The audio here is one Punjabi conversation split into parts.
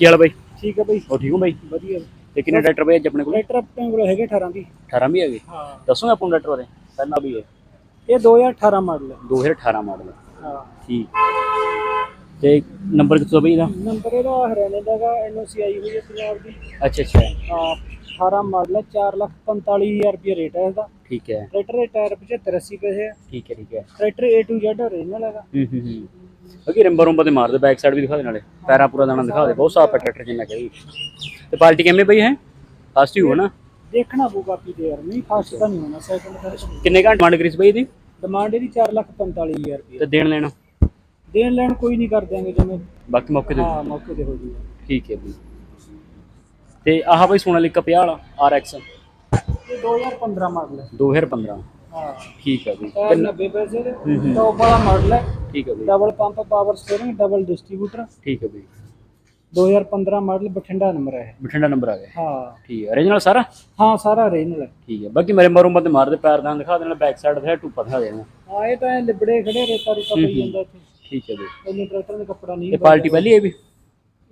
ਕੀ ਹਾਲ ਬਾਈ? ਠੀਕ ਹੈ ਬਈ। ਹੋ ਠੀਕ ਹੋ ਬਾਈ? ਵਧੀਆ। ਤੇ ਕਿੰਨੇ ਟਰੈਕਟਰ ਬਾਈ ਅੱਜ ਆਪਣੇ ਕੋਲ? ਟਰੈਕਟਰ ਆਪਣੇ ਕੋਲ ਹੈਗੇ 18 ਦੀ। 18 ਵੀ ਹੈਗੇ? ਹਾਂ। ਦੱਸੋਗੇ ਆਪਾਂ ਨੂੰ ਟਰੈਕਟਰ ਬਾਰੇ? ਪਹਿਲਾਂ ਵੀ ਹੈ। ਇਹ 2018 ਮਾਡਲ ਹੈ। 2018 ਮਾਡਲ ਹਾਂ। ਠੀਕ। ਤੇ ਨੰਬਰ ਕਿੱਥੋਂ ਬਾਈ ਇਹਦਾ? ਨੰਬਰ ਇਹਦਾ ਹਰਿਆਣੇ ਦਾ ਹੈਗਾ ਐਨਓਸੀ ਆਈ ਹੋਈ ਹੈ ਪੰਜਾਬ ਦੀ। ਅੱਛਾ ਅੱਛਾ। ਹਾਂ 18 ਮਾਡਲ ਹੈ 445000 ਰੁਪਏ ਰੇਟ ਹੈ ਇਹਦਾ। ਠੀਕ ਹੈ। ਟਰੈਕਟਰ ਦੇ ਟਾਇਰ 75 80 ਪੈਸੇ ਹੈ ਠੀਕ ਹੈ ਠੀਕ ਹੈ। Tractor A to Z original ਹੈਗਾ। ਹੂੰ ਹੂੰ ਹੂੰ। ਅਗੇ ਰੰਬਰ ਰੰਬਰ ਤੇ ਮਾਰਦੇ ਬੈਕ ਸਾਈਡ ਵੀ ਦਿਖਾ ਦੇ ਨਾਲੇ। ਪੈਰਾ ਪੂਰਾ ਦਾਣਾ ਦਿਖਾ ਦੇ ਬਹੁਤ ਸਾਫ਼ ਹੈ ਟਰੈਕਟਰ ਜਿੰਨਾ ਕਹੀ ਤੇ ਪਾਰਟੀ ਕਿਵੇਂ ਬਈ ਹੈ? ਫਾਸਟ ਹੀ ਹੋ ਨਾ। ਦੇਖਣਾ ਪਊਗਾ ਤੇ ਯਾਰ ਨਹੀਂ ਫਾਸਟ ਤਾਂ ਨਹੀਂ ਹੋਣਾ ਸੈਕਿੰਡ ਦਾ ਕਿੰਨੇ ਘੰਟੇ ਡਿਮਾਂਡ ਕਰੀਸ ਬਈ ਇਹਦੀ? ਡਿਮਾਂਡ ਇਹਦੀ 445000 ਰੁਪਏ। ਤੇ ਦੇਣ ਲੈਣਾ? ਦੇਣ ਲੈਣ ਕੋਈ ਨਹੀਂ ਕਰ ਦਿਆਂਗੇ ਜਿਵੇਂ ਬਾਕੀ ਮੌਕੇ ਤੇ ਹਾਂ ਮੌਕੇ ਤੇ ਹੋ ਜੂਗਾ ਠੀਕ ਹੈ ਬਈ ਤੇ ਆਹ ਬਈ ਸੋਨਾਲੀਕਾ 50 ਵਾਲਾ RX ਇਹ 2015 ਮਾਡਲ ਹੈ। 2015 ਹਾਂ ਠੀਕ ਹੈ ਬਈ ਟਾਇਰ 90 ਪੈਸੇ ਦੇ ਟੌਪ ਵਾਲਾ ਮਾਡਲ ਹੈ। ਠੀਕ ਹੈ ਬਈ double pump power steering double distributor ਠੀਕ ਹੈ ਬਈ 2015 ਮਾਡਲ ਬਠਿੰਡਾ ਨੰਬਰ ਹੈ ਬਠਿੰਡਾ ਨੰਬਰ ਆ ਗਿਆ ਹਾਂ। ਠੀਕ ਹੈ ਓਰੀਜਨਲ ਸਾਰਾ? ਹਾਂ ਸਾਰਾ ਓਰੀਜਨਲ ਹੈ। ਠੀਕ ਹੈ ਬਾਕੀ ਮੇਰੇ ਮਰੋਂ ਤੇ ਮਾਰਦੇ ਪੈਰ ਦਾ ਦਿਖਾ ਦੇਣਾ ਬੈਕ ਸਾਈਡ ਤੇ ਟੂਪਾ ਦਿਖਾ ਦੇਣਾ। ਹਾਂ ਇਹ ਤਾਂ ਐਂ ਲਿਬੜੇ ਖੜੇ ਰੇਤਾ ਰੂਤਾ ਪਈ ਜਾਂਦਾ ਇੱਥੇ। ਠੀਕ ਹੈ ਬਈ ਇੰਨੇ ਟਰੈਕਟਰ ਦਾ ਕੱਪੜਾ ਨਹੀਂ ਇਹ ਪਾਰਟੀ ਪਹਿਲੀ ਹੈ ਵੀ?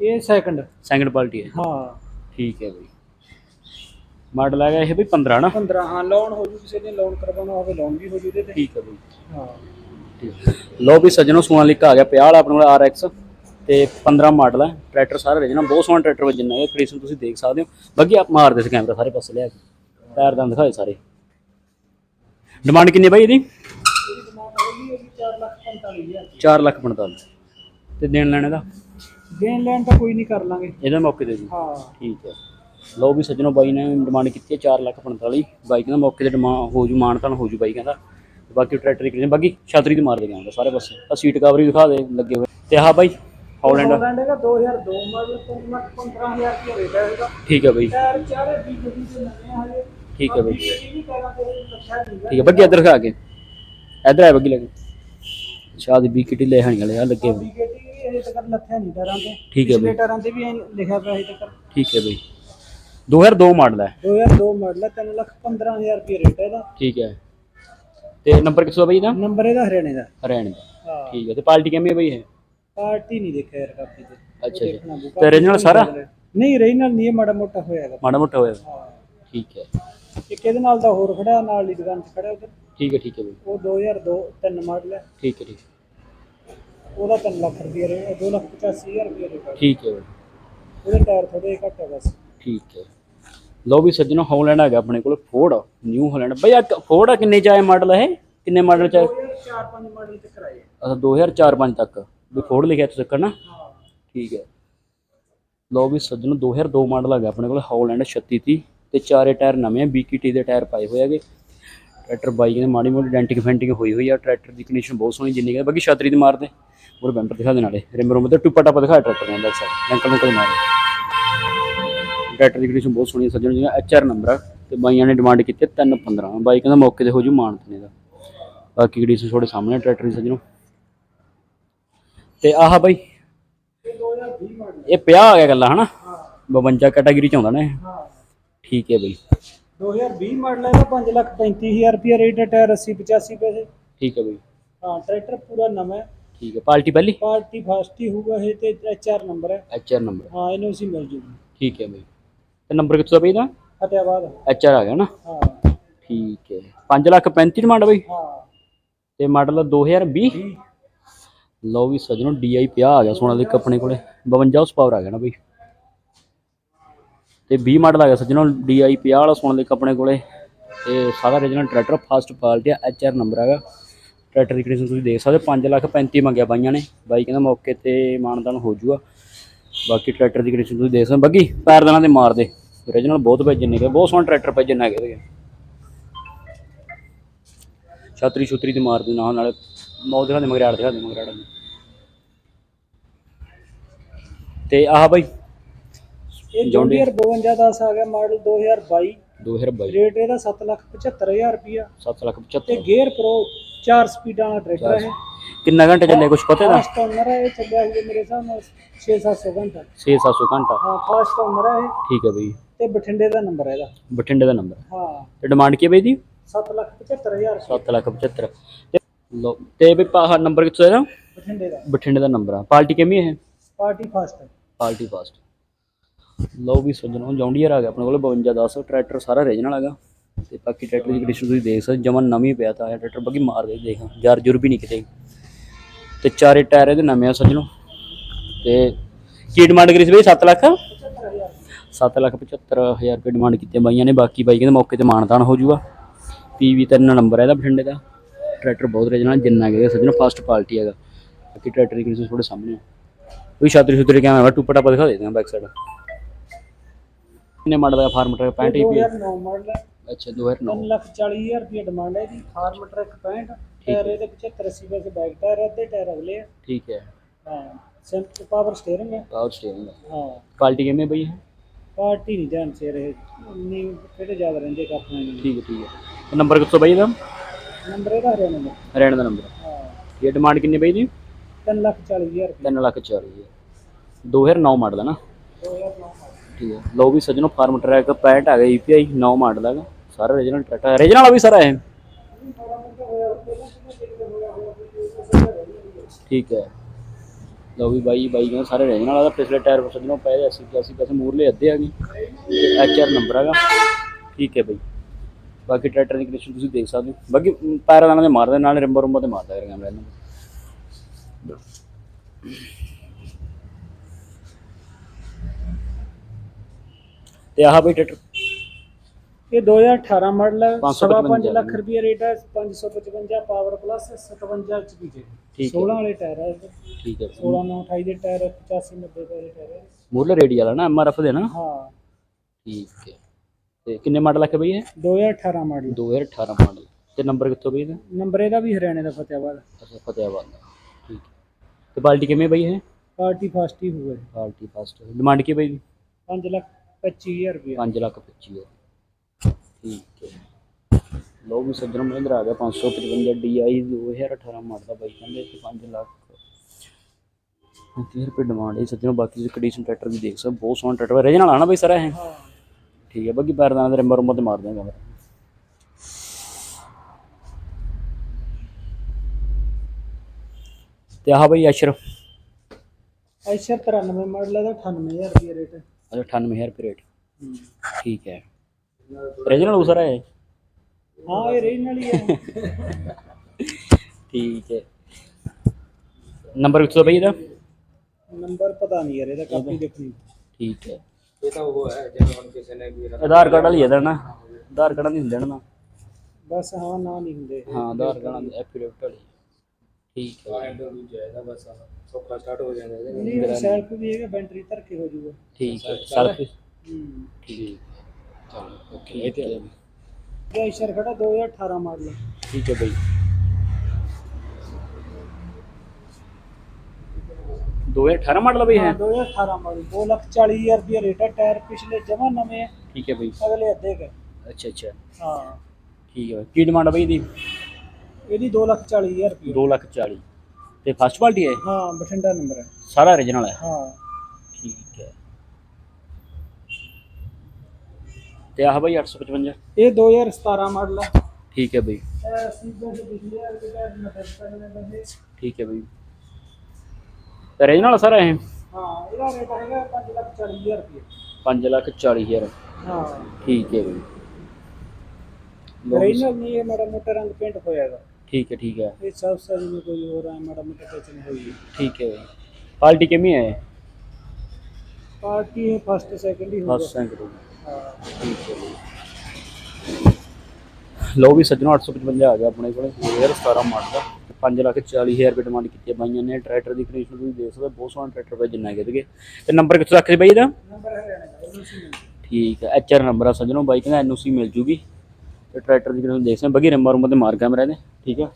ਇਹ ਸੈਕੰਡ ਸੈਕੰਡ ਪਾਰਟੀ ਹੈ ਹਾਂ। ਠੀਕ ਹੈ ਬਈ ਮਾਡਲ ਆ ਗਿਆ ਇਹ ਵੀ 15 ਨਾ? 15 ਹਾਂ ਲੋਨ ਹੋ ਜੂ ਕਿਸੇ ਨੇ ਲੋਨ ਕਰਵਾਉਣਾ ਹੋਵੇ ਲੋਨ ਵੀ ਹੋ ਜੂ ਇਹਦੇ ਤੇ। ਠੀਕ ਹੈ ਬਈ। ਹਾਂ। ਠੀਕ ਲੋ ਵੀ ਸੱਜਣੋ ਸੋਨਾਲੀਕਾ ਆ ਗਿਆ 50 ਵਾਲਾ ਆਪਣੇ ਕੋਲ RX ਤੇ 15 ਮਾਡਲ ਹੈ ਟਰੈਕਟਰ ਸਾਰਾ ਰਜਣਾ ਬਹੁਤ ਸੋਹਣਾ ਟਰੈਕਟਰ ਵੱਜਣਾ ਹੈ ਕੰਡੀਸ਼ਨ ਤੁਸੀਂ ਦੇਖ ਸਕਦੇ ਹੋ। ਬਾਕੀ ਆਪ ਮਾਰਦੇ ਸੀ ਕੈਮਰਾ ਸਾਰੇ ਪਾਸੇ ਲਿਆ ਕੇ। ਟਾਇਰ ਦਾ ਦਿਖਾਏ ਸਾਰੇ। ਡਿਮਾਂਡ ਕਿੰਨੀ ਬਾਈ ਇਹਦੀ? ਇਹਦੀ ਡਿਮਾਂਡ ਹੋਗੀ ਹੈਗੀ 4 ਲੱਖ 45000 4 ਲੱਖ 45 ਤੇ ਦੇਣ ਲੈਣੇ ਦਾ ਦੇਣ ਲੈਣ ਤਾਂ ਕੋਈ ਨਹੀਂ ਕਰ ਲਾਂਗੇ। ਇਹਦੇ ਮੌਕੇ ਤੇ ਜੀ। ਹਾਂ। ਠੀਕ ਹੈ। ਲੋ ਵੀ ਸੱਜਣੋ ਬਾਈ ਨੇ ਡਿਮਾਂਡ ਕੀਤੀ ਹੈ 4 ਲੱਖ 45 ਬਾਈ ਕਹਿੰਦਾ ਮੌਕੇ ਤੇ ਡਿਮਾਂਡ ਹੋ ਜੂ ਮਾਨਤਾਨ ਹੋ ਜੂ ਬਾਈ ਕਹਿੰਦਾ। ਤੇ ਬਾਕੀ ਟਰੈਕਟਰ ਦੀ condition- ਬਾਕੀ ਛਤਰੀ ਦੀ ਮਾਰ ਦੇ ਕਹਿੰਦਾ ਸਾਰੇ ਪਾਸੇ। ਆ ਸੀਟ ਕਵਰ ਵੀ ਦਿਖਾ ਦੇ ਲੱਗੇ ਹੋਏ। ਤੇ ਆਹ ਬਾਈ ਹੌਲੈਂਡ ਹਾਲੈਂਡ ਹੈਗਾ 2002 ਮਾਡਲ 3 ਲੱਖ 15000 ਰੁਪਏ ਰੇਟ ਹੈ ਇਹਦਾ। ਠੀਕ ਹੈ ਬਾਈ। ਟਾਇਰ ਚਾਰੇ ਵੀ ਗੱਡੀ ਦੇ ਨਵੇਂ ਹਲੇ ਠੀਕ ਹੈ ਬਾਈ। ਤੇ ਠੀਕ ਹੈ ਬੱਗੀ ਇੱਧਰ ਖਾ ਕੇ। ਇੱਧਰ ਆ ਬੱਗੀ ਲੱਗੇ ਸ਼ਾਦ ਵੀ ਕਿਟੀ ਲੈ ਹਣੀ ਵਾਲੇ ਆ ਲੱਗੇ ਹੋਏ। ਬੀਕੇਟੀ ਇਹ ਤੱਕ ਲੱਥਿਆ ਨਹੀਂ ਟਾਇਰਾਂ ਤੇ। ਠੀਕ ਹੈ ਬਾਈ। ਟਾਇਰਾਂ ਤੇ ਵੀ ਲਿਖਿਆ ਪਿਆ ਇਹ ਤੱਕ। ਠੀਕ ਹੈ ਬਾਈ। 2002 ਮਾਡਲ ਹੈ। 2002 ਮਾਡਲ ਹੈ 3 ਲੱਖ 15000 ਰੁਪਏ ਰੇਟ ਹੈ ਇਹਦਾ। ਠੀਕ ਹੈ। ਤੇ ਨੰਬਰ ਆ ਬਾਈ ਇਹਦਾ? ਨੰਬਰ ਇਹਦਾ ਹਰਿਆਣੇ ਦਾ। ਹਰਿਆਣੇ ਦਾ। ਹਾਂ। ਠੀਕ ਹੈ ਤੇ ਪਾਰਟੀ ਕਿਵੇਂ ਹੈ ਬਾਈ ਇਹ? ਪਾਰਟੀ ਨਹੀਂ ਦੇਖਿਆ ਯਾਰ ਕਾਪੀ ਤੇ। ਅੱਛਾ ਜੀ। ਤੇ original ਸਾਰਾ? ਨਹੀਂ original ਨਹੀਂ ਮਾੜਾ ਮੋਟਾ ਹੋਇਆ ਹੈਗਾ। ਮਾੜਾ ਮੋਟਾ ਹੋਇਆ। ਹਾਂ। ਠੀਕ ਹੈ। ਇੱਕ ਇਹਦੇ ਨਾਲ ਦਾ ਹੋਰ ਖੜਾ ਨਾਲ ਦੀ ਦੁਕਾਨ 'ਚ ਖੜਾ ਉਧਰ। ਠੀਕ ਹੈ ਠੀਕ ਹੈ ਬਾਈ। ਉਹ 2002 3 ਮਾਡਲ ਹੈ। ਠੀਕ ਹੈ ਠੀਕ ਉਹਦਾ 3 ਲੱਖ ਰੁਪਏ ਰੇਟ 2 ਲੱਖ 85000 ਰੁਪਏ ਹੈ। ਠੀਕ ਹੈ ਬਾਈ। ਉਹਦੇ ਟਾਇਰ ਥੋੜੇ ਘੱਟ ਹੈ ਬਸ। ਠੀਕ ਹੈ। ਲੋ ਵੀ ਸੱਜਣੋ ਹੌਲੈਂਡ ਗਿਆ ਆਪਣੇ ਕੋਲ ਫੋਰਡ ਨਿਊ ਹੌਲੈਂਡ ਬਈ ਆ ਫੋਰਡ ਆ ਕਿੰਨੇ ਚ ਮਾਡਲ ਇਹ? ਕਿੰਨੇ ਮਾਡਲ ਚ ਆਏ 2004-5 ਮਾਡਲ ਤੇ ਕਰਾਏ। ਅੱਛਾ 2004-5 ਤੱਕ। ਵੀ ਫੋਰਡ ਲਿਖਿਆ ਤੁਸੀਂ ਤੱਕ ਨਾ? ਠੀਕ ਹੈ। ਲੋ ਵੀ ਸੱਜਣੋ 2002 ਮਾਡਲ ਗਿਆ ਆਪਣੇ ਕੋਲ ਹੌਲੈਂਡ 3630 ਤੇ ਚਾਰੇ ਟਾਇਰ ਨਵੇਂ ਆ BKT ਦੇ ਟਾਇਰ ਪਾਏ ਹੋਏ ਹੈਗੇ। ਟਰੈਕਟਰ ਬਾਈ ਕਹਿੰਦੇ ਮਾੜੀ ਮੋਟੀ ਡੈਂਟਿੰਗ ਫੈਂਟਿੰਗ ਹੋਈ ਹੋਈ ਆ ਟਰੈਕਟਰ ਦੀ ਕੰਡੀਸ਼ਨ ਬਹੁਤ ਸੋਹਣੀ ਜਿੰਨੀ ਹੈ ਬਾਕੀ ਛਤਰੀ ਦੀ ਮਾਰਦੇ ਹੋਰ ਬੈਂਪਰ ਦਿਖਾ ਦੇ ਨਾਲੇ। ਰਿਮ ਰੁਮ ਤੇ ਟੁੱਪਾ ਟੱਪਾ ਦਿਖਾ ਟਰੈਕਟਰ ਦਾ ਬੈਕ ਸਾਈਡ ਅੰਕਲ ਨੂੰ ਕੋਈ ਮਾਰ। ਟਰੈਕਟਰ ਦੀ ਕੰਡੀਸ਼ਨ ਬਹੁਤ ਸੋਹਣੀ ਹੈ ਸੱਜਣੋ ਜਿਹੜਾ ਐਚਆਰ ਨੰਬਰ ਆ ਤੇ ਬਾਈਆਂ ਨੇ ਡਿਮਾਂਡ ਕੀਤੀ ਹੈ 315 ਬਾਈ ਕਹਿੰਦਾ ਮੌਕੇ ਤੇ ਹੋ ਜੂ ਮਾਨਤਨੇ ਦਾ। ਬਾਕੀ ਕੰਡੀਸ਼ਨ ਤੁਹਾਡੇ ਸਾਹਮਣੇ ਟਰੈਕਟਰ ਦੀ ਸੱਜਣੋ। ਤੇ ਆਹ ਬਾਈ ਇਹ 2020 ਮਾਡਲ ਇਹ 50 ਆ ਗਿਆ ਗੱਲਾਂ ਹਨਾ? ਹਾਂ 52 ਕੈਟਾਗਰੀ ਚ ਆਉਂਦਾ ਨਾ ਠੀਕ ਹੈ ਬਈ। 2020 ਮਾਡਲ ਹੈ ਇਹਦਾ 5 ਲੱਖ 35000 ਰੁਪਏ ਰੇਟ ਹੈ ਟਾਇਰ 80 85 ਪੈਸੇ। ਠੀਕ ਹੈ ਬਈ। ਹਾਂ ਟਰੈਕਟਰ ਪੂਰਾ ਨਵਾਂ ਹੈ। ਠੀਕ ਹੈ ਪਾਰਟੀ ਪਹਿਲੀ? ਪਾਰਟੀ ਫਾਸਟ ਹੀ ਹੋਊਗਾ ਇਹ ਤੇ ਐਚਆਰ ਨੰਬਰ ਹੈ। ਐਚਆਰ ਨੰਬਰ ਹਾਂ ਇਹਨੂੰ ਅਸੀਂ ਮਿਲ ਜੂਗੀ। ਠੀਕ ਹੈ ਬਈ। ਤੇ ਨੰਬਰ ਕਿੱਥੋਂ ਦਾ ਬਈ ਦਾ ਫਤਿਆਬਾਦ। ਐਚਆਰ ਆ ਗਿਆ ਨਾ? ਹਾਂ। ਠੀਕ ਹੈ। 5 ਲੱਖ 35 ਡਿਮਾਂਡ ਬਈ? ਹਾਂ। ਤੇ ਮਾਡਲ 2020 20 ਲਓ ਵੀ ਸਜਣੋ DI 50 ਆ ਗਿਆ ਸੋਨਾ ਦੇ ਆਪਣੇ ਕੋਲੇ। 52 ਹਾਰਸ ਪਾਵਰ ਆ ਗਿਆ ਨਾ ਬਈ। ਤੇ 20 ਮਾਡਲ ਆ ਗਿਆ ਸਜਣੋ DI 50 ਵਾਲਾ ਸੋਨਾ ਦੇ ਆਪਣੇ ਕੋਲੇ। ਤੇ ਸਾਰਾ ਰੀਜਨਲ ਟਰੈਕਟਰ ਫਸਟ ਪਾਲਟੀ ਆ ਐਚਆਰ ਨੰਬਰ ਹੈਗਾ ਟਰੈਕਟਰ ਦੀ ਕੰਡੀਸ਼ਨ ਤੁਸੀਂ ਦੇਖ ਸਕਦੇ 5 ਲੱਖ 35 ਮੰਗਿਆ ਬਾਈਆਂ ਨੇ। ਬਾਈ ਕਹਿੰਦਾ ਮੌਕੇ ਤੇ ਮਾਨਦਾਨ ਹੋ ਜੂਗਾ। ਬਾਕੀ ਟਰੈਕਟਰ ਦੀ ਕੰਡੀਸ਼ਨ ਤੁਸੀਂ ਦੇਖ ਸਕਦੇ ਬਾਕੀ ਪੈਰਦਾਨਾਂ ਤੇ ਮਾਰ ਦੇ। ਰੀਜਨਲ ਬਹੁਤ ਭੇਜਣ ਨੇ ਬਹੁਤ ਸੋਹਣਾ ਟਰੈਕਟਰ ਭੇਜਣ ਹੈਗੇ ਇਹਦੇ ਛਤਰੀ ਛੁਤਰੀ ਤੇ ਮਾਰ ਦੇ ਨਾਲ ਨਾਲੇ ਮੌਤ ਦਿਖਾ ਦੇ ਮਗਰਾੜ ਦਿਖਾ ਦੇ ਮਗਰਾੜ ਤੇ ਆਹ ਬਾਈ ਇਹ ਜੌਂਡੀਅਰ 5210 ਆ ਗਿਆ ਮਾਡਲ 2022 2022 ਰੇਟ ਇਹਦਾ 7 ਲੱਖ 75000 ਰੁਪਿਆ 7 ਲੱਖ ਤੇ 75 ਗੇਅਰ ਪ੍ਰੋ 4 ਸਪੀਡਾਂ ਵਾਲਾ ਟਰੈਕਟਰ ਹੈ। ਕਿੰਨਾ ਘੰਟੇ ਚੱਲੇ ਕੁਝ ਪਤਾ ਦਾ ਫਾਸਟ ਓਨਰ ਹੈ ਇਹ ਚੱਲਿਆ ਹੋਇਆ ਮੇਰੇ ਹਿਸਾਬ ਨਾਲ 6-700 ਘੰਟਾ। 6-700 ਘੰਟਾ। ਹਾਂ ਫਾਸਟ ਓਨਰ ਹੈ ਇਹ। ਠੀਕ ਹੈ ਬਈ। ਤੇ ਬਠਿੰਡੇ ਦਾ ਨੰਬਰ ਹੈ ਇਹਦਾ। ਬਠਿੰਡੇ ਦਾ ਨੰਬਰ। ਹਾਂ। ਤੇ ਡਿਮਾਂਡ ਕੀ ਹੈ ਬਈ ਦੀ? 7 ਲੱਖ 75000 7 ਲੱਖ 75 ਤੇ ਬਈ ਆਹ ਨੰਬਰ ਕਿੱਥੋਂ ਇਹਦਾ? ਬਠਿੰਡੇ ਦਾ। ਬਠਿੰਡੇ ਦਾ ਨੰਬਰ ਆ। ਪਾਰਟੀ ਕਿਵੇਂ ਹੈ ਪਾਰਟੀ ਫਾਸਟ। ਹੈ ਪਾਰਟੀ ਫਾਸਟ। ਲਓ ਵੀ ਸੱਜਣੋ ਜੌਂਡੀਅਰ ਆ ਗਿਆ ਆਪਣੇ ਕੋਲ 5210 ਟਰੈਕਟਰ ਸਾਰਾ ਰੀਜਨਲ ਹੈਗਾ। ਤੇ ਬਾਕੀ ਟਰੈਕਟਰ ਦੀ ਕੰਡੀਸ਼ਨ ਤੁਸੀਂ ਦੇਖ ਸਕਦੇ ਜਮਨ ਨਵੀਂ ਪਿਆ ਤਾਂ ਟਰੈਕਟਰ ਬਾਕੀ ਮਾਰ ਦੇ ਦੇਖ। ਯਾਰ ਜੁਰ ਵੀ ਨਹੀਂ ਕਿਤੇ। ਤੇ ਚਾਰੇ ਟਾਇਰ ਇਹਦੇ ਨਵੇਂ ਆ ਸੱਜਣੋ। ਤੇ ਕੀ ਡਿਮਾਂਡ ਕਰੀ ਸੀ ਬਈ? 7 ਲੱਖ? 7 ਲੱਖ 75000 ਰੁਪਏ ਡਿਮਾਂਡ ਕੀਤੇ ਬਾਈਆਂ ਨੇ। ਬਾਕੀ ਬਾਈ ਕਹਿੰਦੇ ਮੌਕੇ ਤੇ ਮਾਨਤਾਨ ਹੋ ਜਾਊਗਾ। ਪੀਵੀ 3 ਨੰਬਰ ਹੈ ਇਹਦਾ ਬਠਿੰਡੇ ਦਾ। ਟਰੈਕਟਰ ਬਹੁਤ ਰੀਜਨਲ ਜਿੰਨਾ ਕਿ ਸੱਜਣੋ ਫਸਟ ਪਾਰਟੀ ਹੈਗਾ। ਬਾਕੀ ਟਰੈਕਟਰ ਦੀ ਕੰਡੀਸ਼ਨ ਤੁਹਾਡੇ ਸਾਹਮਣੇ ਆ। ਕੋਈ ਛਾਤਰੀ ਛੁਤਰੀ ਕਿਵੇਂ ਵਾ ਟੁੱਪਾ ਟੱਪਾ ਦਿਖਾ ਦੇ ਦਿਆਂ ਬੈਕ ਸਾਈਡ ਕਿੰਨੇ ਮਾਡਲ ਦਾ ਫਾਰਮ ਟਰੈਕ 65 ਈਪੀ 2009 ਮਾਡਲ ਹੈ ਅੱਛਾ 2009 3 ਲੱਖ 40 ਹਜ਼ਾਰ ਰੁਪਏ ਡਿਮਾਂਡ ਹੈ ਜੀ ਫਾਰਮ ਟਰੱਕ 65 ਟਾਇਰ ਇਹਦੇ 75 80 ਵੈਸੇ ਬੈਕ ਟਾਇਰ ਹੈ, ਅੱਧੇ ਟਾਇਰ ਅਗਲੇ ਆ। ਠੀਕ ਹੈ। ਹਾਂ ਸਿੰਪ ਪਾਵਰ ਸਟੀਅਰਿੰਗ ਹੈ ਪਾਵਰ ਸਟੀਅਰਿੰਗ ਹਾਂ। ਕੁਆਲਿਟੀ ਕਿਵੇਂ ਬਈ ਹੈ ਪਾਰਟੀ ਨਹੀਂ ਜਾਣ ਸੇ ਰਹੇ ਨਹੀਂ ਕਿਹੜੇ ਜ਼ਿਆਦਾ ਰਹਿੰਦੇ ਕੱਪੜੇ ਨੇ। ਠੀਕ ਹੈ ਠੀਕ ਹੈ। ਨੰਬਰ ਕਿੱਥੋਂ ਬਈ ਇਹਦਾ? ਨੰਬਰ ਇਹਦਾ ਹਰਿਆਣਾ ਨੰਬਰ ਹਰਿਆਣਾ ਦਾ ਨੰਬਰ ਹਾਂ। ਇਹ ਡਿਮਾਂਡ ਕਿੰਨੀ ਬਈ ਦੀ? 3 ਲੱਖ 40 ਹਜ਼ਾਰ। ਰੁਪਏ 3 ਲੱਖ 40 ਹੈ 2009 ਮਾਡਲ ਹੈ ਨਾ। 2009 ਮਾਡਲ ਠੀਕ ਹੈ। ਲਓ ਵੀ ਸੱਜਣੋ ਫਾਰਮ ਟਰੈਕ 65 ਆ ਗਿਆ ਈਪੀਆਈ 9 ਮਾਡਲ ਹੈਗਾ ਸਾਰਾ ਰੀਜਨਲ ਟਰੈਕਟਰ ਰੀਜਨਲ ਵਾਲਾ ਵੀ ਸਾਰਾ ਹੈ ਠੀਕ ਹੈ। ਲਓ ਵੀ ਬਾਈ ਬਾਈ ਕਹਿੰਦਾ ਸਾਰੇ ਰੀਜਨਲ ਵਾਲਾ ਪਿਛਲੇ ਟਾਇਰ ਪਰ ਸੱਜਣੋ ਪਏ 80 85 ਪੈਸੇ ਮੂਰਲੇ ਅੱਧੇ ਆ ਗਏ। ਐਚਆਰ ਨੰਬਰ ਹੈਗਾ। ਠੀਕ ਹੈ ਬਾਈ। ਬਾਕੀ ਟਰੈਕਟਰ ਦੀ ਕੰਡੀਸ਼ਨ ਤੁਸੀਂ ਦੇਖ ਸਕਦੇ ਹੋ। ਬਾਕੀ ਪੈਰਾਂ ਨਾਲ ਦੇ ਮਾਰਦੇ, ਨਾਲ ਰਿੰਬਰ ਰੁੰਬਰ ਤੇ ਮਾਰਦਾ ਕੈਮਰਾ ਇਹਨਾਂ ਨੂੰ। ਤੇ ਆਹ ਬਈ ਟਰੈਕਟਰ ਇਹ 2018 ਮਾਡਲ ਹੈ। 555 ਸਵਾ ਪੰਜ ਲੱਖ ਰੁਪਏ ਰੇਟ ਹੈ। 555 ਪਾਵਰ ਪਲੱਸ 57 ਐਚਪੀ ਦੇ ਠੀਕ ਹੈ। 16 ਵਾਲੇ ਟਾਇਰ ਹੈ। ਠੀਕ ਹੈ। 16 9 28 ਦੇ ਟਾਇਰ 85 90 ਦੇ ਟਾਇਰ ਹੈ। ਮੂਰਲੇ ਰੇਡੀ ਵਾਲਾ ਨਾ ਐਮਆਰਐਫ ਦੇ ਨਾ? ਹਾਂ। ਠੀਕ ਹੈ। ਤੇ ਕਿੰਨੇ ਮਾਡਲ ਆਖੇ ਬਈ ਇਹ? 2018 ਮਾਡਲ। 2018 ਮਾਡਲ। ਤੇ ਨੰਬਰ ਕਿੱਥੋਂ ਬਈ ਇਹਦਾ? ਨੰਬਰ ਇਹਦਾ ਵੀ ਹਰਿਆਣੇ ਦਾ ਫਤਿਆਬਾਦ। ਅੱਛਾ ਫਤਿਆਬਾਦ ਦਾ। ਠੀਕ ਤੇ ਬਾਲਟੀ ਕਿਵੇਂ ਬਈ ਇਹ? ਪਾਰਟੀ ਫਾਸਟ ਹੀ ਹੋਵੇ ਬਾਲਟੀ ਫਸਟ। ਡਿਮਾਂਡ ਕੀ ਬਈ 5 ਲੱਖ 25000 ਰੁਪਏ 5 ਲੱਖ 25 ਹੈ ਠੀਕ ਹੈ ਲੋ ਵੀ ਸੱਜਣ ਮਹਿੰਦਰ ਆ ਗਿਆ 555 DI 2018 ਮਾਡਲ ਦਾ ਬਾਈ ਕਹਿੰਦੇ ਤੇ 5 ਲੱਖ 30 ਰੁਪਏ ਡਿਮਾਂਡ ਹੈ। ਸੱਜਣੋ ਬਾਕੀ ਦੀ ਕੰਡੀਸ਼ਨ ਟਰੈਕਟਰ ਦੀ ਦੇਖ ਹੋ, ਬਹੁਤ ਸੋਹਣਾ ਟਰੈਕਟਰ ਹੈ। ਰੀਜਨਲ ਆ ਨਾ ਬਈ ਸਾਰਾ ਇਹ? ਠੀਕ ਹੈ ਬਾਕੀ ਪੈਰਦਾਨਾਂ ਦੇ ਰਿੰਬਰ ਰੁੰਬਰ ਤੇ ਮਾਰ ਦਿਆਂਗਾ ਮੈਂ ਤੇ ਆਹ ਬਈ ਅਸ਼ਰਫ ਐਸ਼ਰ 93 ਮਾਡਲ ਦਾ 98000 ਰੁਪਏ ਰੇਟ ਹੈ। ਅੱਛਾ 98000 ਰੁਪਏ ਰੇਟ। ਠੀਕ ਹੈ। ਰੀਜਨਲ ਹੋ ਸਾਰਾ ਇਹ? ਹਾਂ ਇਹ ਰੀਜਨਲ ਹੀ ਹੈ। ਠੀਕ ਹੈ। ਨੰਬਰ ਕਿੱਥੋਂ ਬਈ ਇਹਦਾ। ਨੰਬਰ ਪਤਾ ਨਹੀਂ ਯਾਰ ਇਹਦਾ ਕਾਪੀ ਦੇਖਣੀ। ਠੀਕ ਹੈ। ਇਹ ਤਾਂ ਉਹ ਹੈ ਜਦੋਂ ਹੁਣ ਕਿਸੇ ਨੇ ਵੀ ਆਧਾਰ ਕਾਰਡ ਵਾਲੀ ਇਹਦਾ ਨਾ। ਆਧਾਰ ਕਾਰਡ ਨਹੀਂ ਹੁੰਦੇ ਨਾ। ਬਸ ਹਾਂ ਨਾ ਨਹੀਂ ਹੁੰਦੇ। ਹਾਂ ਆਧਾਰ ਕਾਰਡ ਦੀ ਐਫੀਡੇਵਿਟ ਵਾਲੀ। ਠੀਕ ਹੈ। ਦੂਜਾ ਇਹਦਾ ਬਸ ਸੌਖਾ ਸਟਾਰਟ ਹੋ ਜਾਂਦਾ ਨਹੀਂ ਸੈਲਫ ਵੀ ਹੈਗਾ ਬੈਟਰੀ ਧਰ ਕੇ ਹੋ ਜਾਊਗਾ ਠੀਕ ਹੈ। ਸੈਲਫੀ ਹੂੰ। ਠੀਕ ਚਲੋ ਓਕੇ ਇਹ ਤੇ ਇਹ ਐਸ਼ਰ ਖੜਾ 2018 ਮਾਡਲ ਠੀਕ ਹੈ ਬਈ। ਦੋ ਹਜ਼ਾਰ ਅਠਾਰਾਂ ਮਾਡਲ ਬਈ ਹੈ ਹਾਂ 2018 ਮਾਡਲ 2 ਲੱਖ 40 ਹਜ਼ਾਰ ਰੁਪਏ ਰੇਟ ਹੈ ਟਾਇਰ ਪਿਛਲੇ ਜਮਾ ਨਵੇਂ ਹੈ ਠੀਕ ਹੈ ਬਈ। ਅਗਲੇ ਅੱਧੇ ਕੇ ਅੱਛਾ ਅੱਛਾ। ਹਾਂ। ਠੀਕ ਹੈ ਕੀ ਡਿਮਾਂਡ ਹੈ ਬਈ ਇਹਦੀ? ਇਹਦੀ 2 ਲੱਖ 40 ਹਜ਼ਾਰ ਰੁਪਏ 2 ਲੱਖ 40 ਤੇ ਫਸਟ ਕੁਆਲਿਟੀ ਹੈ? ਹਾਂ ਬਠਿੰਡਾ ਨੰਬਰ ਹੈ। ਸਾਰਾ origignal ਹੈ? ਹਾਂ। ਠੀਕ ਹੈ। ਤੇ ਆਹ ਬਾਈ 855 ਇਹ 2017 ਮਾਡਲ ਹੈ ਠੀਕ ਹੈ ਬਾਈ। ਠੀਕ ਹੈ ਬਾਈ। ਰੇਂਜ ਨਾਲ ਸਰ ਇਹ? ਹਾਂ ਇਹਦਾ ਰੇਟ ਹੈਗਾ 5 ਰੁਪਏ। 5 ਠੀਕ ਹੈ ਬਾਈ। ਰੇਂਜ ਨਹੀਂ ਇਹ ਮਾੜਾ ਮੋਟਾ ਰੰਗ ਪੇਂਟ ਹੋਇਆਗਾ ਠੀਕ ਹੈ ਠੀਕ ਹੈ। ਇਹ ਸਭ ਸਾਰੀ ਨੂੰ ਕੋਈ ਹੋਰ ਹੈ ਮਾੜਾ ਮੋਟਾ ਟੈਚਨ ਹੋਈ ਠੀਕ ਹੈ ਪਾਰਟੀ ਕਿਵੇਂ ਹੈ ਪਾਰਟੀ ਫਸਟ ਸੈਕੰਡ ਹੀ ਹੋਗਾ ਫਸਟ ਸੈਕੰਡ ਲੋ ਵੀ ਸੱਜਣੋ 855 ਆ ਗਿਆ ਆਪਣੇ ਕੋਲੇ। 2017 ਮਾਡਲ ਦਾ। 5 ਲੱਖ 40 ਹਜ਼ਾਰ ਰੁਪਏ ਡਿਮਾਂਡ ਕੀਤੀ ਹੈ ਬਾਈਆਂ ਨੇ। ਟਰੈਕਟਰ ਦੀ ਕੰਡੀਸ਼ਨ ਤੁਸੀਂ ਦੇਖ ਸਕਦੇ ਬਹੁਤ ਸੋਹਣਾ ਟਰੈਕਟਰ ਹੈ ਜਿੰਨਾ ਕਿ ਇਹਦੇ ਤੇ ਨੰਬਰ ਕਿੱਥੋਂ ਰੱਖਦੇ ਬਾਈ ਇਹਦਾ? ਨੰਬਰ ਹਰਿਆਣਾ ਦਾ ਠੀਕ ਹੈ ਐਚਆਰ ਨੰਬਰ ਆ ਸੱਜਣੋ ਬਾਈ ਕਹਿੰਦਾ ਐਨਓਸੀ ਮਿਲ ਜੂਗੀ। ਤੇ ਟਰੈਕਟਰ ਦੀ ਕੰਡੀਸ਼ਨ ਦੇਖ ਸਕਦੇ ਬਗੀ ਨੰਬਰ ਉਮਰ ਤੇ ਮਾਰ ਕੈਮਰਾ ਇਹਦੇ ਠੀਕ ਹੈ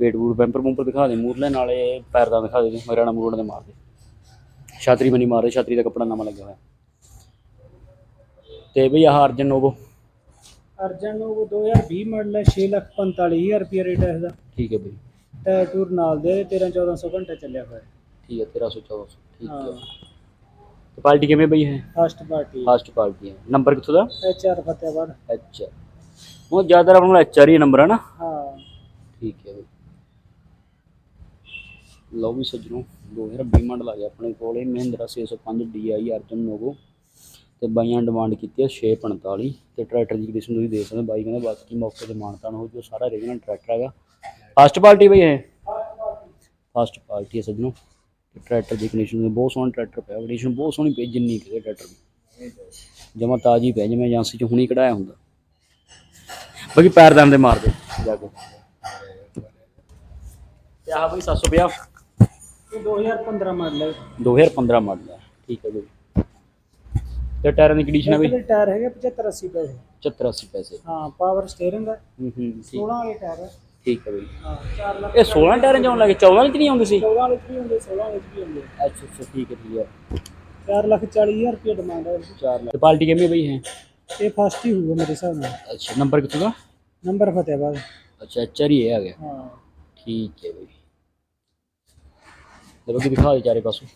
ਵੇਟ ਬੂਟ ਪੈਂਪਰ ਬੂੰਪਰ ਦਿਖਾ ਦੇ ਮੂਰਲੇ ਨਾਲੇ ਪੈਰ ਦਾ ਦਿਖਾ ਦੇ ਹਰਿਆਣਾ ਮੂਰਲੇ ਦੇ ਮਾਰ ਦੇ। ਛਾਤਰੀ ਬਣੀ ਮਾਰ ਛਾਤਰੀ ਦਾ ਕੱਪੜਾ ਨਵਾਂ ਲੱਗਿਆ ਹੋਇਆ। ਤੇ ਬਈ ਆਹ ਅਰਜਨ ਨੋਵੋ। ਅਰਜਨ ਨੂੰ 2020 ਮਾਡਲ ਹੈ 645000 ਰੁਪਏ ਰੇਟ ਹੈ ਇਹਦਾ। ਠੀਕ ਹੈ ਬਈ। ਟਾਇਰ ਟੂਰ ਨਾਲ ਦੇ 13 1400 ਘੰਟੇ ਚੱਲਿਆ ਹੋਇਆ ਠੀਕ ਹੈ 1300 ਠੀਕ ਹੈ। ਪਾਰਟੀ ਕਿਵੇਂ ਬਈ ਹੈ ਫਸਟ ਪਾਰਟੀ ਫਾਸਟ ਪਾਰਟੀ ਹੈ। ਨੰਬਰ ਕਿੱਥੋਂ ਦਾ? ਐਚਆਰ ਫਤਿਆਬਾਦ ਅੱਛਾ। ਉਹ ਜ਼ਿਆਦਾ ਆਪਣਾ ਐਚਆਰ ਹੀ ਨੰਬਰ ਹੈ ਨਾ? ਹਾਂ। ਠੀਕ ਹੈ ਬਈ। ਲਓ ਵੀ ਸੱਜਣੋ 2020 ਮਾਡਲ ਆ ਗਿਆ ਆਪਣੇ ਕੋਲੇ। Mahindra 605 DI Arjun Novo. ਤੇ ਬਾਈਆਂ ਡਿਮਾਂਡ ਕੀਤੀ ਹੈ 645 ਤੇ ਟਰੈਕਟਰ ਦੀ ਕੰਡੀਸ਼ਨ ਤੁਸੀਂ ਦੇਖ ਸਕਦੇ ਬਾਈ ਕਹਿੰਦਾ ਬਾਕੀ ਮੌਕੇ ਤੇ ਮਾਨਤਾਨ ਹੋ ਜੋ ਸਾਰਾ ਰੀਜਨਲ ਟਰੈਕਟਰ ਹੈਗਾ। ਫਸਟ ਪਾਰਟੀ ਬਈ ਇਹ? ਫਸਟ ਪਾਰਟੀ ਹੈ ਸੱਜਣੋ। ਟਰੈਕਟਰ ਦੀ ਕੰਡੀਸ਼ਨ ਬਹੁਤ ਸੋਹਣਾ ਟਰੈਕਟਰ ਪਿਆ ਕੰਡੀਸ਼ਨ ਬਹੁਤ ਸੋਹਣੀ ਪਈ ਜਿੰਨੀ ਕਿ ਟਰੈਕਟਰ ਦੀ। ਜਮਾ ਤਾਜੀ ਪਿਆ ਜਿਵੇਂ ਏਜੰਸੀ ਚ ਹੁਣੀ ਕਢਾਇਆ ਹੁੰਦਾ। ਬਾਕੀ ਪੈਰ ਦਮ ਦੇ ਮਾਰ ਦੇ ਜਾ ਕੇ। ਤੇ ਆਹ ਬਈ 750 ਇਹ 2015 ਮਾਡਲ ਹੈ। 2015 ਮਾਡਲ ਹੈ ਠੀਕ ਹੈ ਬਈ। ਤੇ ਟਾਇਰਾਂ ਦੀ ਕੰਡੀਸ਼ਨ ਹੈ ਬਈ ਇਹਦੇ ਟਾਇਰ ਹੈਗੇ 75 80 ਪੈਸੇ। 74 80 ਪੈਸੇ। ਹਾਂ ਪਾਵਰ ਸਟੀਅਰਿੰਗ ਹੈ ਹੂੰ ਹੂੰ ਠੀਕ। 16 ਵਾਲੇ ਟਾਇਰ ਹੈ ਠੀਕ ਹੈ ਬਈ। ਹਾਂ 4 ਲੱਖ ਇਹ 16 ਟਾਇਰਾਂ ਚ ਆਉਣ ਲੱਗੇ? 14 ਚ ਨਹੀਂ ਆਉਂਦੇ ਸੀ? 14 ਵਾਲੇ 'ਚ ਵੀ ਹੁੰਦੇ 16 ਵਾਲੇ 'ਚ ਵੀ ਹੁੰਦੇ ਅੱਛਾ ਅੱਛਾ ਠੀਕ ਹੈ ਠੀਕ ਹੈ। 4 ਲੱਖ 40 ਹਜ਼ਾਰ ਰੁਪਏ ਡਿਮਾਂਡ ਹੈ ਇਹਦੀ। 4 ਲੱਖ। ਪਾਰਟੀ ਕਿੰਨੀ ਬਈ ਹੈ ਇਹ ਫਸਟ ਹੀ ਹੋਊਗਾ ਮੇਰੇ ਹਿਸਾਬ ਨਾਲ। ਅੱਛਾ ਨੰਬਰ ਕਿੱਥੋਂ ਦਾ? ਨੰਬਰ ਫਤਿਆਬਾਦ ਅੱਛਾ ਇਹ ਆ ਗਿਆ। ਹਾਂ। ਠੀਕ ਹੈ ਬਈ। ਦੇਖੋ ਕਿ ਦਿਖਾ ਦੇ ਚਾਰੇ ਪਾਸੋਂ।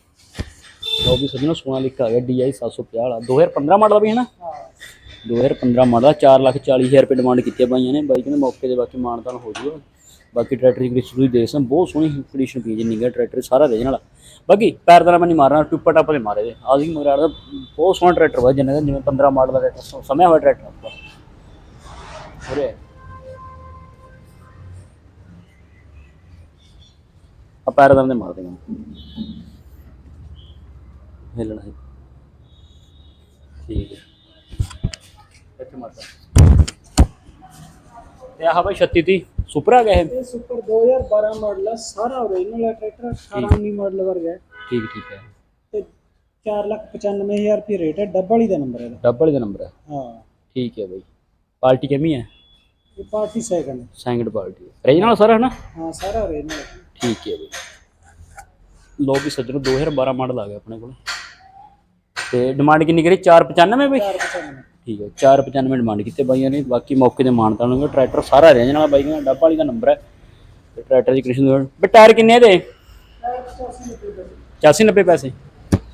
ਲਓ ਵੀ ਸੱਜਣੋ ਸੋਨਾ ਆ ਗਿਆ DI 750 ਵਾਲਾ। 2015 ਮਾਡਲ ਵੀ ਹੈ ਨਾ? ਹਾਂ 2015 ਮਾਡਲ 4 ਲੱਖ 40 ਹਜ਼ਾਰ ਰੁਪਏ ਡਿਮਾਂਡ ਕੀਤੀ ਹੈ ਬਾਈਆਂ ਨੇ। ਬਾਈ ਕਹਿੰਦੇ ਮੌਕੇ ਦੇ ਬਾਕੀ ਮਾਨਤਾਨ ਹੋ ਜੂਗਾ। ਬਾਕੀ ਟਰੈਕਟਰ ਦੀ ਕੰਡੀਸ਼ਨ ਤੁਸੀਂ ਦੇਖ ਸਕਦੇ ਬਹੁਤ ਸੋਹਣੀ ਕੰਡੀਸ਼ਨ ਪਈ ਜਿੰਨੀ ਗਾ ਟਰੈਕਟਰ ਸਾਰਾ ਰੀਜਨਲ ਵਾਲਾ ਬਾਕੀ ਪੈਰ ਦਾ ਮੈਂ ਨਹੀਂ ਮਾਰਨਾ, ਟੁੱਪਾ ਟੱਪ ਦੇ ਮਾਰੇ ਦੇ। ਆਜ਼ੀ ਮਗਰਾੜ ਦਾ ਬਹੁਤ ਸੋਹਣਾ ਟਰੈਕਟਰ ਵਾ ਜਿੰਨੇ ਦਾ ਜਿਵੇਂ 15 ਮਾਡਲ ਦਾ ਟਰੈਕਟਰ ਸਮਿਆ ਹੋਇਆ ਟਰੈਕਟਰ ਆਪਾਂ। ਉਰੇ ਆ ਪੈਰ ਦਾ ਮੈਂ ਮਾਰ ਦੇਗਾ ਹਿੱਲਣਾ ਹੈ। ਠੀਕ ਹੈ। ਇੱਥੇ ਮਾਰਦਾ ਤੇ। ਆਹ ਬਾਈ 36 ਤੀ ਸੁਪਰ ਆ ਗਿਆ ਇਹ? ਇਹ ਸੁਪਰ 2012 ਮਾਡਲ ਹੈ ਸਾਰਾ ਓਰੀਜਨਲ ਹੈ ਟਰੈਕਟਰ 18 19 ਮਾਡਲ ਵਰਗਾ ਹੈ। ਠੀਕ ਠੀਕ ਹੈ। ਤੇ 4 ਲੱਖ 95000 ਰੁਪਏ ਰੇਟ ਹੈ ਡਬਲ ਹੀ ਦਾ ਨੰਬਰ ਹੈ ਇਹਦਾ। ਡਬਲ ਦਾ ਨੰਬਰ ਹੈ। ਹਾਂ। ਠੀਕ ਹੈ ਬਾਈ। ਪਾਰਟੀ ਕਿੰਨੀ ਹੈ? ਇਹ ਪਾਰਟੀ ਸੈਕਿੰਡ ਸੈਂਗਡ ਪਾਰਟੀ। ਰੀਜਨਲ ਸਰ ਹੈ ਨਾ? ਹਾਂ ਸਾਰਾ ਓਰੀਜਨਲ ਠੀਕ ਹੈ ਬਾਈ। ਲੋ ਵੀ ਸੱਜਣੋ 2012 ਮਾਡਲ ਆ ਗਿਆ ਆਪਣੇ ਕੋਲ। ਤੇ ਡਿਮਾਂਡ ਕਿੰਨੀ ਕਰੀ? 495 ਬਾਈ? 495 ਠੀਕ ਹੈ 495 ਡਿਮਾਂਡ ਕੀਤੇ ਬਾਈਆਂ ਨੇ। ਬਾਕੀ ਮੌਕੇ ਤੇ ਮਾਨਤਾ ਨੂੰ ਟਰੈਕਟਰ ਸਾਰਾ ਰੇਂਜ ਨਾਲ ਬਾਈ ਦਾ ਡੱਬ ਵਾਲੀ ਦਾ ਨੰਬਰ ਹੈ। ਤੇ ਟਰੈਕਟਰ ਦੀ ਕੰਡੀਸ਼ਨ ਬਈ ਟਾਇਰ ਕਿੰਨੇ ਇਹਦੇ? 85 90 ਪੈਸੇ।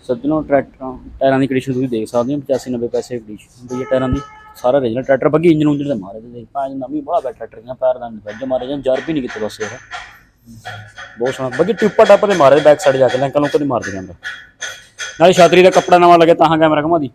ਸੱਜਣੋ ਟਰੈਕਟਰਾਂ ਟਾਇਰਾਂ ਦੀ ਕੰਡੀਸ਼ਨ ਤੁਸੀਂ ਦੇਖ ਸਕਦੇ ਹੋ 85 90 ਪੈਸੇ ਕੰਡੀਸ਼ਨ ਹੁੰਦੀ ਹੈ ਟਾਇਰਾਂ ਦੀ ਸਾਰਾ ਰੀਜਨਲ ਟਰੈਕਟਰ ਬੱਗੀ ਇੰਜਨ ਉਂਜਨ ਤੇ ਮਾਰੇ ਤੇ ਭਾਂ ਨਵੀਂ ਬੜਾ ਬੈ ਟਰੈਕਟਰ ਦੀਆਂ ਪੈਰ ਦਾ ਵੱਜ ਮਾਰੇ ਜਾਂ ਜਰ ਵੀ ਨਹੀਂ ਕਿਤੇ ਬਸ ਇਹ। ਬਹੁਤ ਸੋਹਣਾ। ਬੱਗੀ ਟਿੱਪਾ ਟੱਪ ਤੇ ਮਾਰੇ ਬੈਕ ਸਾਈਡ ਜਾ ਕੇ ਲੈਂਕਾਂ ਲੋਕਾਂ ਦੀ ਮਾਰਦੇ ਜਾਂਦਾ ਨਾਲੇ ਛਾਤਰੀ ਦਾ ਕੱਪੜਾ ਨਵਾਂ ਲੱਗੇ ਤਾਂ ਕੈਮਰਾ ਘੁਮਾ ਦੀ।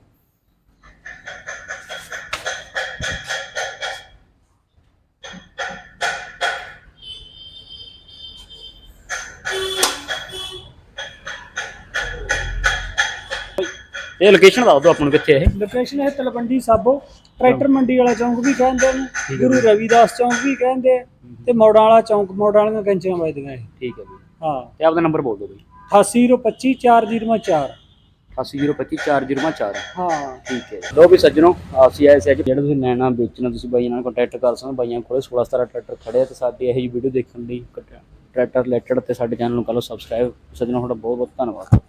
ਇਹ ਲੋਕੇਸ਼ਨ ਦੱਸ ਦਿਓ ਆਪਾਂ ਨੂੰ ਕਿੱਥੇ ਇਹ। ਲੋਕੇਸ਼ਨ ਹੈ ਤਲਵੰਡੀ ਸਾਬੋ ਟਰੈਕਟਰ ਮੰਡੀ ਵਾਲਾ ਚੌਂਕ ਵੀ ਕਹਿੰਦੇ ਨੇ ਗੁਰੂ ਰਵਿਦਾਸ ਚੌਂਕ ਵੀ ਕਹਿੰਦੇ ਆ, ਤੇ ਮੋੜਾਂ ਵਾਲਾ ਚੌਂਕ ਮੋੜਾਂ ਵਾਲੀਆਂ ਕੰਚੀਆਂ ਵੱਜਦੀਆਂ ਇਹ। ਠੀਕ ਹੈ ਜੀ। ਹਾਂ। ਤੇ ਆਪਦਾ ਨੰਬਰ ਬੋਲ ਦਿਓ ਬਈ। 88025 4004 800254004 ਹਾਂ। ਠੀਕ ਹੈ ਲੋ ਵੀ ਸੱਜਣੋ ਅਸੀਂ ਆਏ ਸੀ ਅੱਜ। ਜਿਹੜਾ ਤੁਸੀਂ ਲੈਣਾ ਵੇਚਣਾ ਤੁਸੀਂ ਬਾਈਆਂ ਨਾਲ ਕੰਟੈਕਟ ਕਰ ਸਕਦੇ ਬਾਈਆਂ ਕੋਲੇ 16 17 ਟਰੈਕਟਰ ਖੜੇ ਆ ਤੇ ਸਾਡੀ ਇਹੋ ਜਿਹੀ ਵੀਡੀਓ ਦੇਖਣ ਲਈ ਟਰੈਕਟਰ ਰਿਲੇਟਡ ਤੇ ਸਾਡੇ ਚੈਨਲ ਨੂੰ ਕਰ ਲਓ ਸਬਸਕ੍ਰਾਈਬ ਸੱਜਣੋ ਤੁਹਾਡਾ ਬਹੁਤ ਬਹੁਤ ਧੰਨਵਾਦ।